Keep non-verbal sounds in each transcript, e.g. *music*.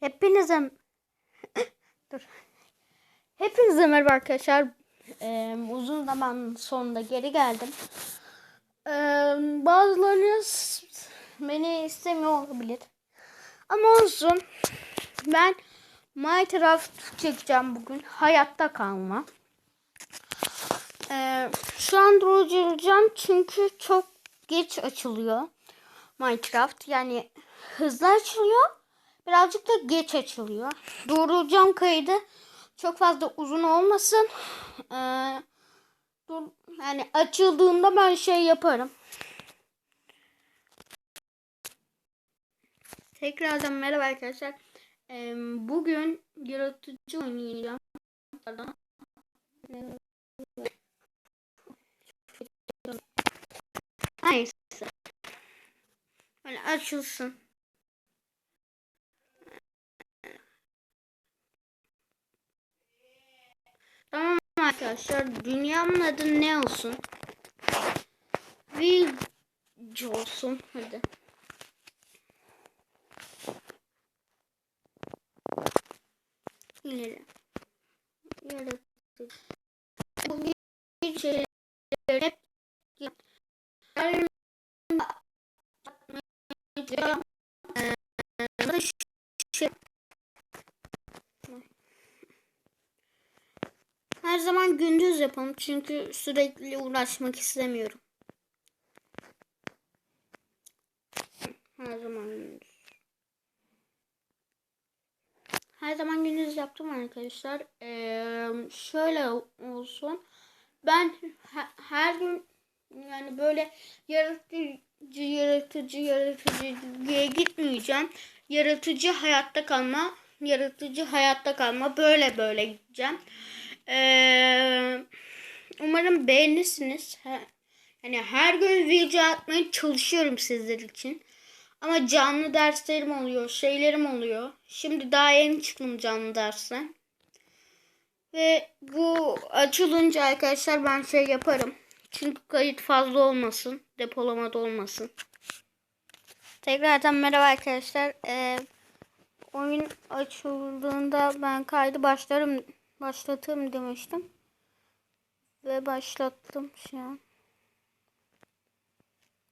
Hepinize dur. Hepinize merhaba arkadaşlar. Ee, uzun zaman sonunda geri geldim. Ee, bazılarınız beni istemiyor olabilir. Ama olsun. Ben Minecraft çekeceğim bugün. Hayatta kalma. Ee, şu an durduracağım çünkü çok geç açılıyor Minecraft. Yani hızlı açılıyor. Birazcık da geç açılıyor. Durduracağım kaydı. Çok fazla uzun olmasın. Ee, dur, yani açıldığında ben şey yaparım. Tekrardan merhaba arkadaşlar. Ee, bugün yaratıcı oynayacağım. Neyse. Böyle açılsın. Tamam arkadaşlar. Dünyamın adı ne olsun? Village olsun. Hadi. İleri. Yaratıcı. Bugün şeyler hep Her zaman gündüz yapalım çünkü sürekli uğraşmak istemiyorum. Her zaman gündüz. Her zaman gündüz yaptım arkadaşlar. Ee, şöyle olsun. Ben he- her gün yani böyle yaratıcı yaratıcı yaratıcı diye gitmeyeceğim. Yaratıcı hayatta kalma, yaratıcı hayatta kalma böyle böyle gideceğim. Ee, umarım beğenirsiniz. Yani her gün video atmaya çalışıyorum sizler için. Ama canlı derslerim oluyor, şeylerim oluyor. Şimdi daha yeni çıktım canlı derse. Ve bu açılınca arkadaşlar ben şey yaparım. Çünkü kayıt fazla olmasın. Depolamada olmasın. Tekrardan merhaba arkadaşlar. Ee, oyun açıldığında ben kaydı başlarım başlatırım demiştim. Ve başlattım şu an.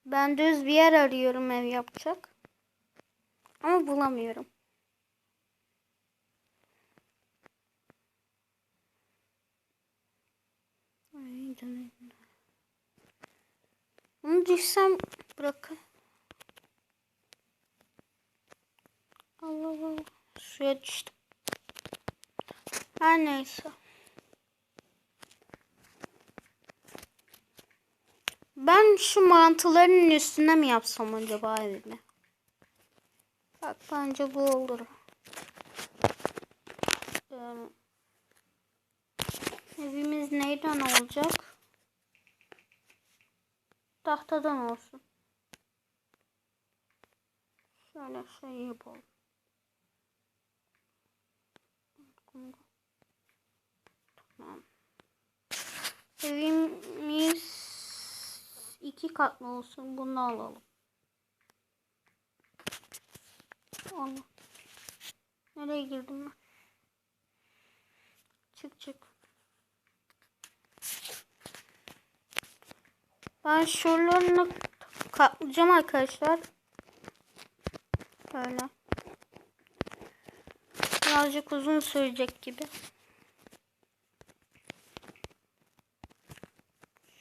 Ben düz bir yer arıyorum ev yapacak. Ama bulamıyorum. Ay canım. Bunu düşsem bırak. Allah Allah. Suya düştüm. Her neyse. Ben şu mantıların üstüne mi yapsam acaba evimi? Bak bence bu olur. Ee, evimiz neyden olacak? Tahtadan olsun. Şöyle şey yapalım. Tamam. Evimiz iki katlı olsun. Bunu alalım. Allah. Nereye girdim ben? Çık çık. Ben şuralarını katlayacağım arkadaşlar. Böyle. Birazcık uzun sürecek gibi.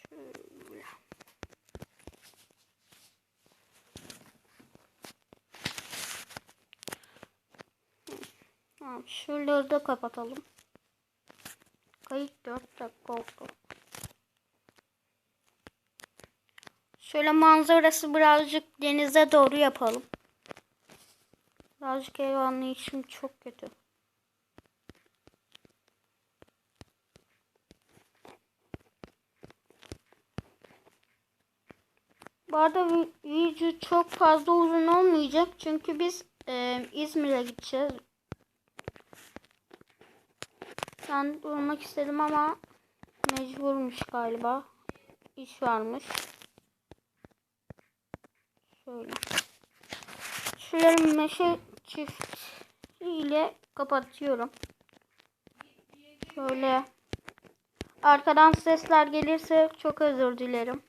Şöyle. Şuraları da kapatalım. Kayıt 4 dakika oldu. Şöyle manzarası birazcık denize doğru yapalım. Birazcık ev anlayışım çok kötü. Bu arada vi- video çok fazla uzun olmayacak. Çünkü biz e, İzmir'e gideceğiz. Ben durmak istedim ama mecburmuş galiba. İş varmış. Şöyle. Şöyle meşe çift ile kapatıyorum. Şöyle arkadan sesler gelirse çok özür dilerim.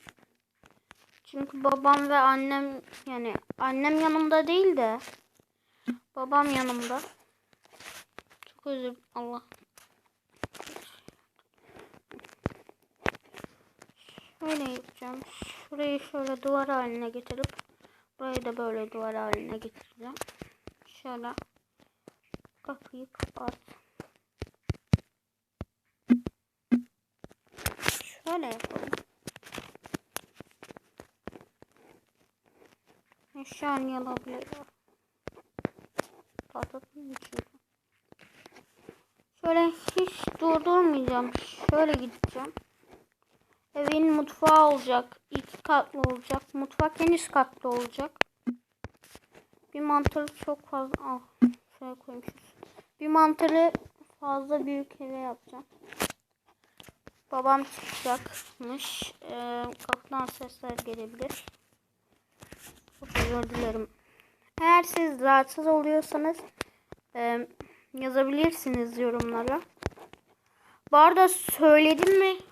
Çünkü babam ve annem yani annem yanımda değil de babam yanımda. Çok özür Allah. Şöyle yapacağım. Şurayı şöyle duvar haline getirip burayı da böyle duvar haline getireceğim. Şöyle kapıyı kapat. Şöyle yapalım. Şu an yanabiliyor. Patlatayım çünkü. Şöyle hiç durdurmayacağım. Şöyle gideceğim. Evin mutfağı olacak. İki katlı olacak. Mutfak en üst katlı olacak. Bir mantarı çok fazla... Ah, şöyle koymuşuz. Bir mantarı fazla büyük eve yapacağım. Babam çıkacakmış. Ee, kapıdan sesler gelebilir. Özür dilerim. Eğer siz rahatsız oluyorsanız e, yazabilirsiniz yorumlara. Bu arada söyledim mi?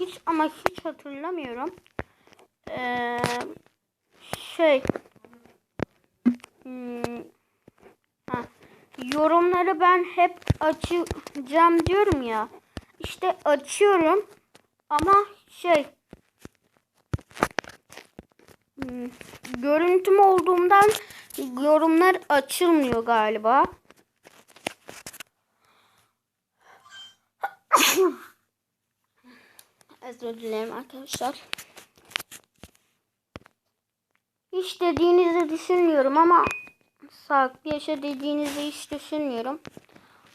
Hiç ama hiç hatırlamıyorum. Ee, şey hmm, ha, yorumları ben hep açacağım diyorum ya. İşte açıyorum ama şey hmm, görüntüm olduğumdan yorumlar açılmıyor galiba. *laughs* Özür dilerim arkadaşlar. Hiç dediğinizi düşünmüyorum ama sağlıklı yaşa dediğinizi hiç düşünmüyorum.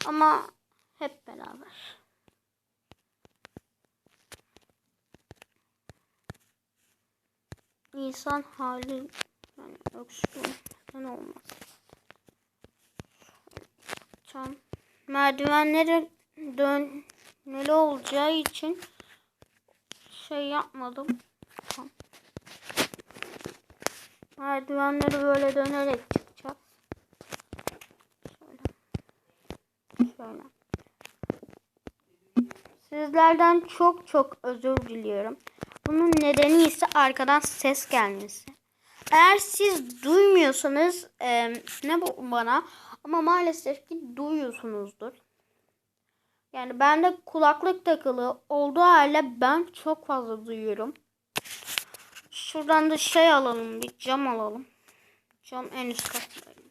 Ama hep beraber. İnsan hali yani öksürükten olmaz. Tam merdivenlere dönmeli olacağı için şey yapmadım. Tamam. Merdivenleri böyle dönerek çıkacağız. Şöyle. Şöyle. Sizlerden çok çok özür diliyorum. Bunun nedeni ise arkadan ses gelmesi. Eğer siz duymuyorsanız e, ne bu bana ama maalesef ki duyuyorsunuzdur. Yani bende kulaklık takılı olduğu halde ben çok fazla duyuyorum. Şuradan da şey alalım bir cam alalım. Cam en üst kattayım.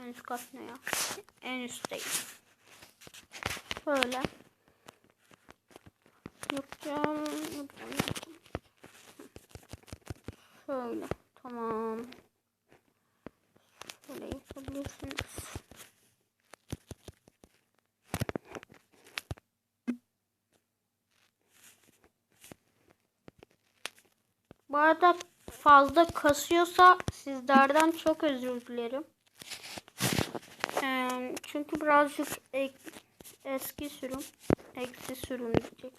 En üst kat ne ya? En üstteyim. Şöyle. Yapacağım. yapacağım. Şöyle. Tamam. Şöyle yapabilirsiniz. Bu arada fazla kasıyorsa sizlerden çok özür dilerim. Çünkü birazcık eski sürüm, eksi sürüm diyecek.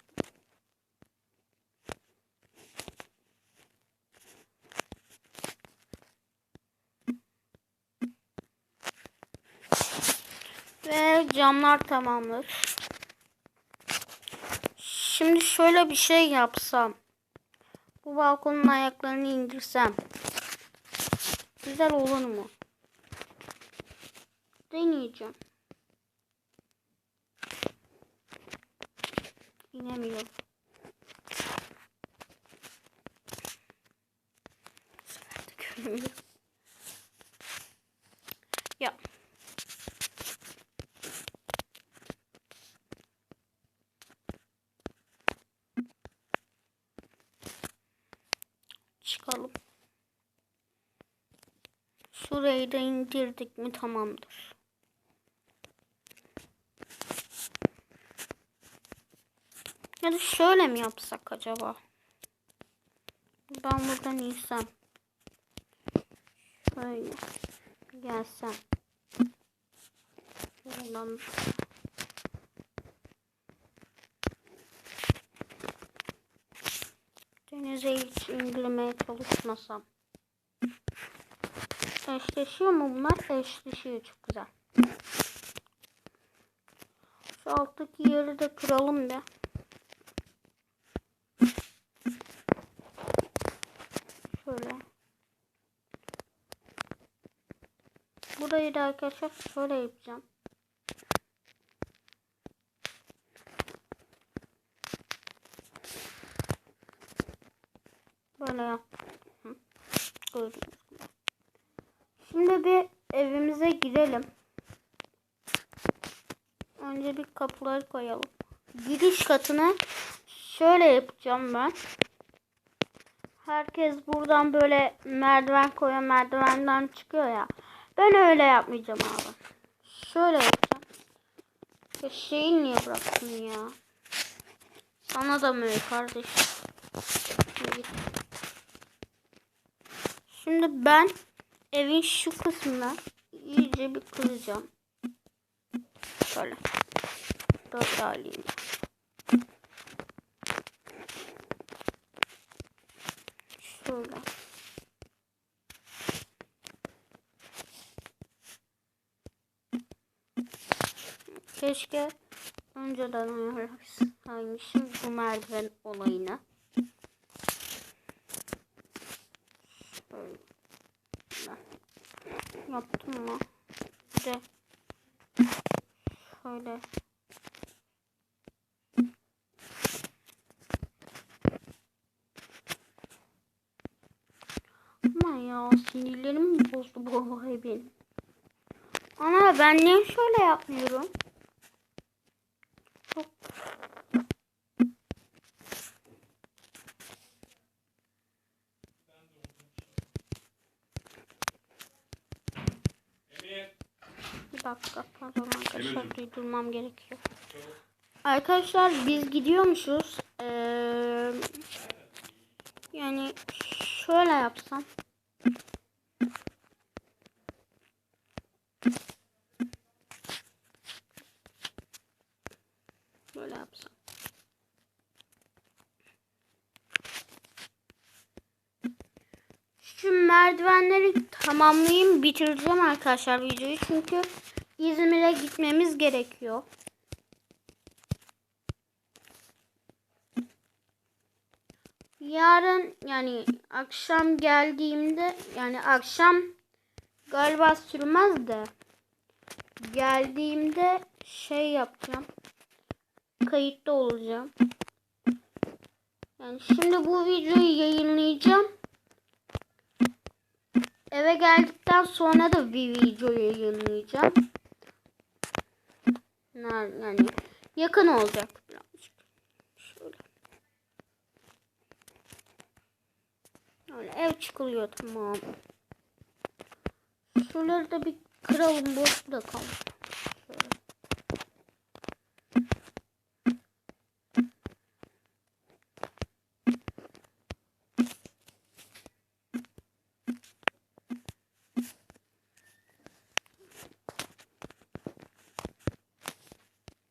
Ve camlar tamamdır. Şimdi şöyle bir şey yapsam. Bu balkonun ayaklarını indirsem. Güzel olur mu? Deneyeceğim. İnemiyorum. Bu sefer. Ya. Çıkalım. Şurayı da indirdik mi tamamdır. Ya da şöyle mi yapsak acaba? Ben buradan insem. Şöyle. Gelsem. Buradan. Denize hiç indirmeye çalışmasam. Eşleşiyor mu bunlar? Eşleşiyor çok güzel. Şu alttaki yeri de kıralım bir. Şöyle. Burayı da arkadaşlar şöyle yapacağım. Böyle yaptım. Hı. Gördünüz mü? Şimdi bir evimize girelim. Önce bir kapıları koyalım. Giriş katını şöyle yapacağım ben. Herkes buradan böyle merdiven koyan merdivenden çıkıyor ya. Ben öyle yapmayacağım abi. Şöyle yapacağım. Ya şeyi niye bıraktın ya? Sana da mı kardeşim? Şimdi ben evin şu kısmına iyice bir kıracağım. Şöyle. Böyle alayım. Şöyle. Keşke önceden ayarlasaymışım bu merdiven olayını. Şöyle. Yaptım mı? De şöyle. Aman ya sinirlerim bozdu bu olay benim. Ana ben niye şöyle yapmıyorum? Çok Bir dakika pardon arkadaşlar durdurmam gerekiyor. Arkadaşlar biz gidiyormuşuz. Ee, yani şöyle yapsam. Böyle yapsam. Şu merdivenleri tamamlayayım bitireceğim arkadaşlar videoyu çünkü İzmir'e gitmemiz gerekiyor. Yarın yani akşam geldiğimde yani akşam galiba sürmez de geldiğimde şey yapacağım. Kayıtta olacağım. Yani şimdi bu videoyu yayınlayacağım. Eve geldikten sonra da bir video yayınlayacağım. Yani yakın olacak birazcık. Şöyle. Öyle ev çıkılıyor tamam. Şuraları da bir kıralım boş da kalsın. Şöyle.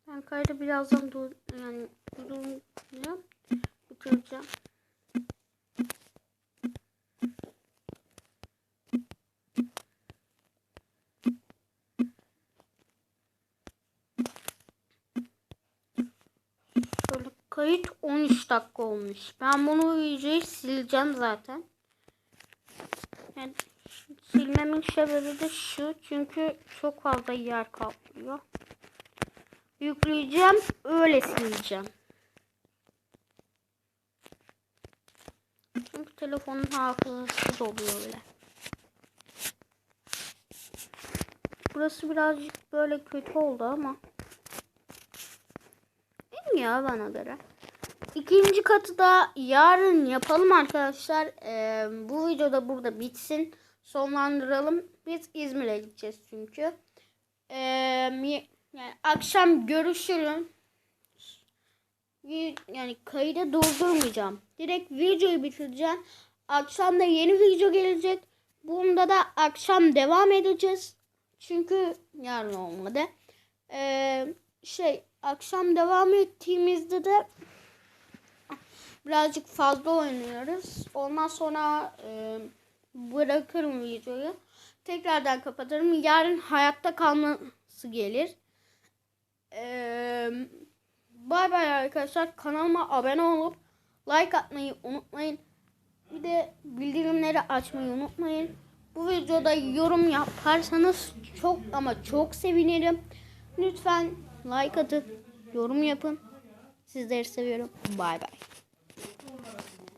Ben kaydı birazdan dur yani durduracağım. Bitireceğim. Şöyle kayıt 13 dakika olmuş. Ben bunu videoyu sileceğim zaten. Yani silmemin sebebi de şu. Çünkü çok fazla yer kaplıyor. Yükleyeceğim. Öyle sileceğim. Çünkü telefonun hafızası doluyor öyle. Burası birazcık böyle kötü oldu ama. Ya bana göre. İkinci katı da yarın yapalım arkadaşlar. Ee, bu videoda burada bitsin. Sonlandıralım. Biz İzmir'e gideceğiz çünkü. Ee, yani akşam görüşürüm. Yani kaydı durdurmayacağım. Direkt videoyu bitireceğim. Akşam da yeni video gelecek. Bunda da akşam devam edeceğiz. Çünkü yarın olmadı. Ee, şey akşam devam ettiğimizde de birazcık fazla oynuyoruz. Ondan sonra e, bırakırım videoyu. tekrardan kapatırım. Yarın hayatta kalması gelir. Bay bay arkadaşlar. Kanalıma abone olup like atmayı unutmayın. Bir de bildirimleri açmayı unutmayın. Bu videoda yorum yaparsanız çok ama çok sevinirim. Lütfen like atın, yorum yapın. Sizleri seviyorum. Bay bay.